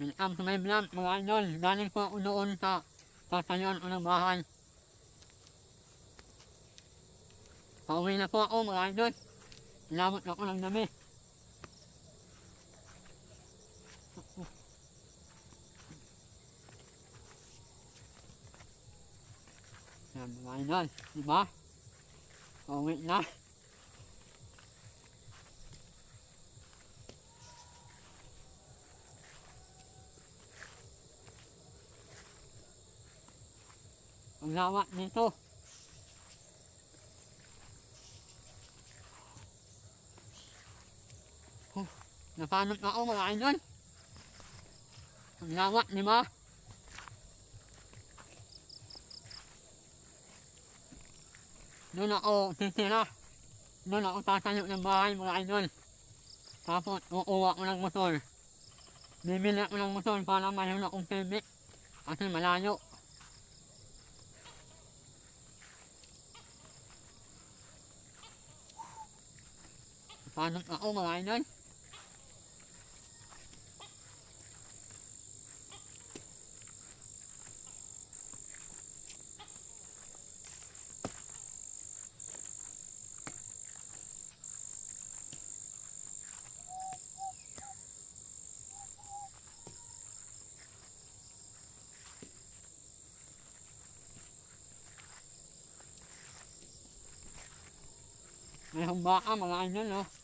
To my vlog mga idol. Galing po noon sa tatayuan ko ng bahay. Pauwi na po ako mga idol. Inabot ako ng dami. Yan mga idol. Diba? Pauwi na. Ang lawa nito. Oh, napanot na ako mga idol. Ang lawa, di ba? Doon ako titira. Doon ako tatayo ng bahay mga idol. Tapos kukuha ko ng motor. Bibili ako ng motor para mayroon akong TV. Kasi malayo. Paano ako mga idol? May baka mga idol, no?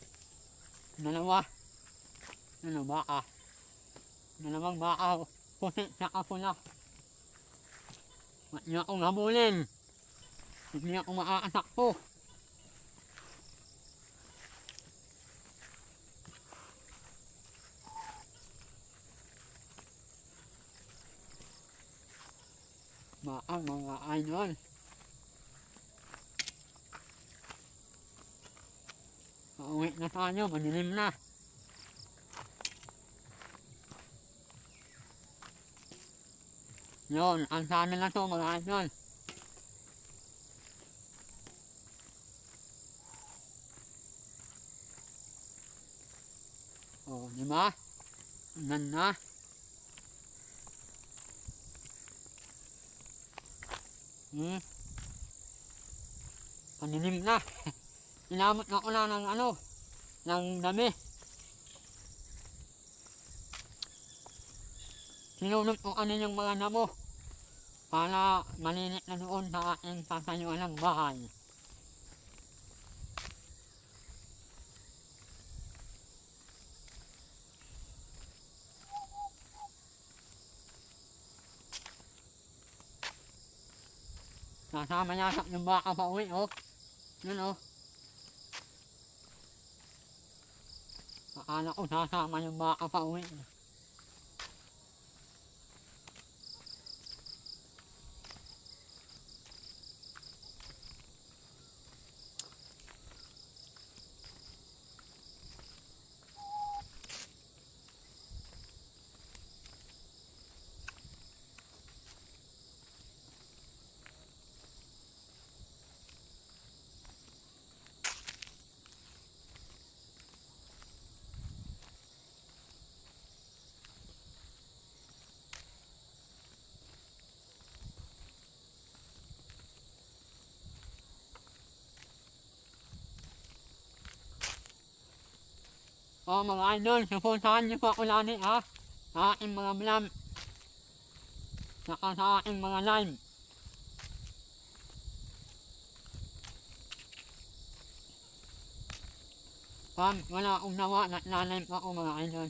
Dalawa. Ano, baka. Dalawang baka. Puti tsaka pula. Huwag niyo akong habulin. Hindi ako makakatakpo. Baka mga idol. Pauwi na tayo, madilim na. Yun, ang sana na to mga idol. Oh, di ba? Ganda. Hmm. Panilim na. Inamot na ko na ng ano, ng dami. Sinunod ko ano yung mga namo para malinit na doon sa aking tatayuan ng bahay. Kasama yata yung baka pa uwi, oh. Yun, oh. Akala ko sasama yung baka pa uwi. Oh, mga idol, suportahan niyo po ako lagi, ha? Sa aking mga vlog. Saka sa aking mga live. Pag wala akong nawa, nag-live ako mga idol.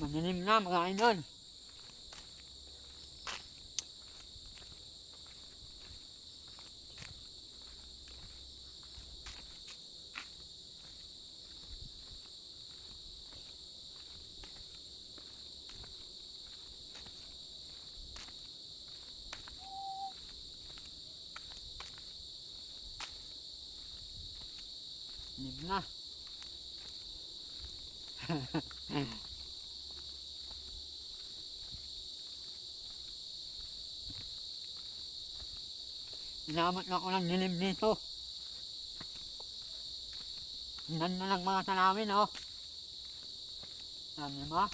Madilim na mga idol. Dilim na. Inabot na ako ng dilim dito. Ang ganda ng mga tanawin, oh. Alam niyo ba?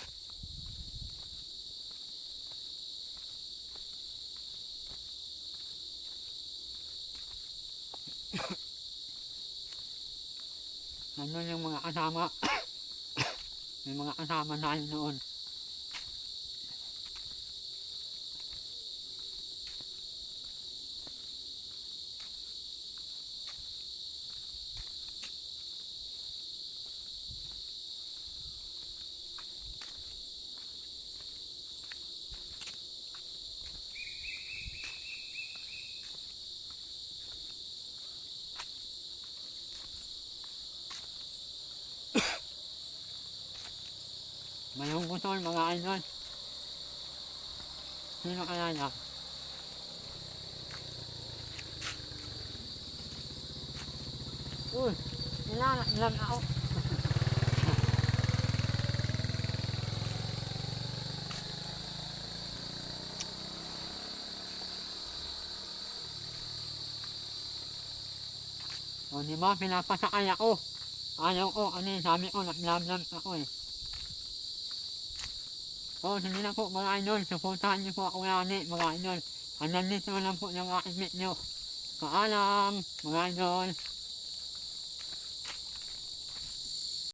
Nandun yung mga kasama. May mga kasama tayo noon. Mayroong gutol mga idol. Sino kaya yan? Uy, ilan, ilan ako. O di ba, pinapasakay ako. Ayaw ko, ano yun, sabi ko, naglamlam ako eh. Oh, hindi na po mga idol. Supportahan niyo po ako lagi mga idol. Hanggang dito lang po yung aking video. Paalam mga idol.